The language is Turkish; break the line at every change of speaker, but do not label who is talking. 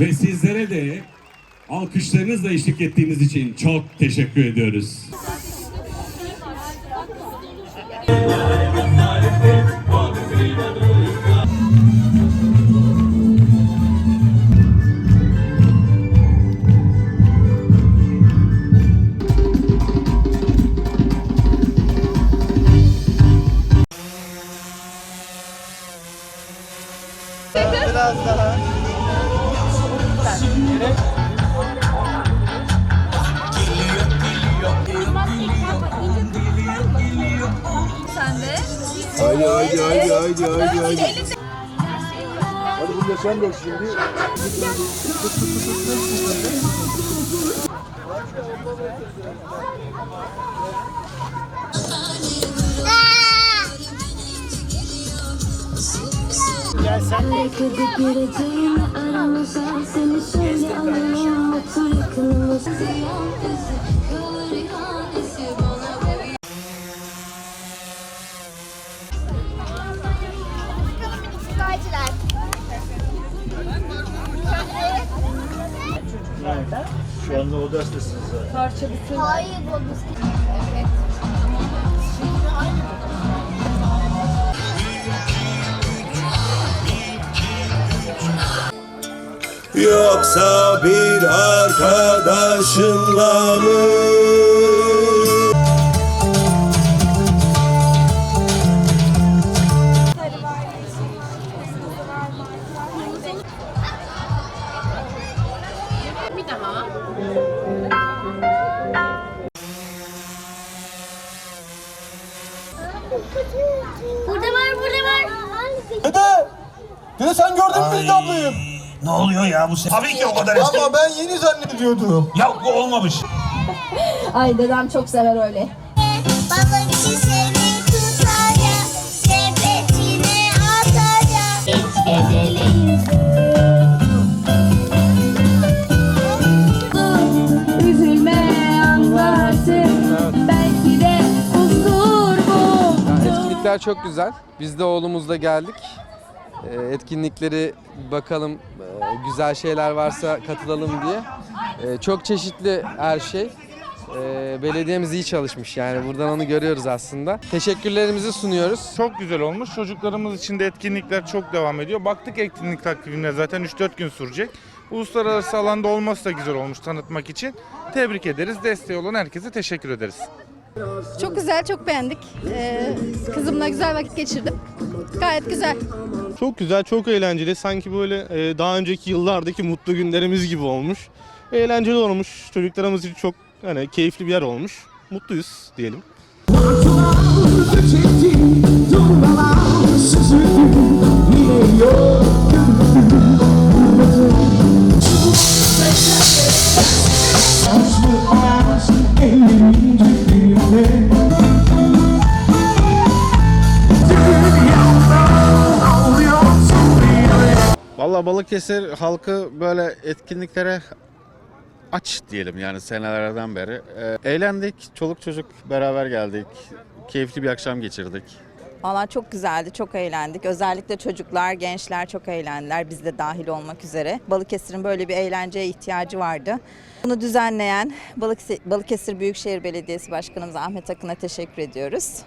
Ve sizlere de alkışlarınızla eşlik ettiğiniz için çok teşekkür ediyoruz.
Haydi haydi haydi haydi haydi haydi. Hadi burada sen de şimdi.
Bekledik gireceğimi aramıza Seni şöyle alayım mutlu yakınımıza
Şu anda o derstasınız zaten.
Hayır babası. Evet.
Yoksa bir arkadaşınla mı?
Daha.
Burada var burada var.
Dede! Dede sen gördün mü Bilge ablayı?
Ne oluyor ya bu se- Tabii ki o kadar eski.
Ama ben yeni zannediyordum.
Ya bu olmamış.
Ay dedem çok sever öyle.
Tutar
Etkinlikler çok güzel. Biz de oğlumuzla geldik. Ee, Etkinlikleri bakalım e, güzel şeyler varsa katılalım diye. Ee, Çok çeşitli her şey. Ee, Belediyemiz iyi çalışmış yani buradan onu görüyoruz aslında. Teşekkürlerimizi sunuyoruz.
Çok güzel olmuş. Çocuklarımız için de etkinlikler çok devam ediyor. Baktık etkinlik takvimine zaten 3-4 gün sürecek. Uluslararası alanda olması da güzel olmuş tanıtmak için. Tebrik ederiz. Desteği olan herkese teşekkür ederiz.
Çok güzel, çok beğendik. Ee, kızımla güzel vakit geçirdim. Gayet güzel.
Çok güzel, çok eğlenceli. Sanki böyle e, daha önceki yıllardaki mutlu günlerimiz gibi olmuş. Eğlenceli olmuş. Çocuklarımız için çok hani keyifli bir yer olmuş. Mutluyuz diyelim.
Valla Balıkesir halkı böyle etkinliklere aç diyelim yani senelerden beri. Ee, eğlendik, çoluk çocuk beraber geldik. Keyifli bir akşam geçirdik.
Valla çok güzeldi, çok eğlendik. Özellikle çocuklar, gençler çok eğlendiler. Biz de dahil olmak üzere. Balıkesir'in böyle bir eğlenceye ihtiyacı vardı. Bunu düzenleyen Balıkesir, Büyükşehir Belediyesi Başkanımız Ahmet Akın'a teşekkür ediyoruz.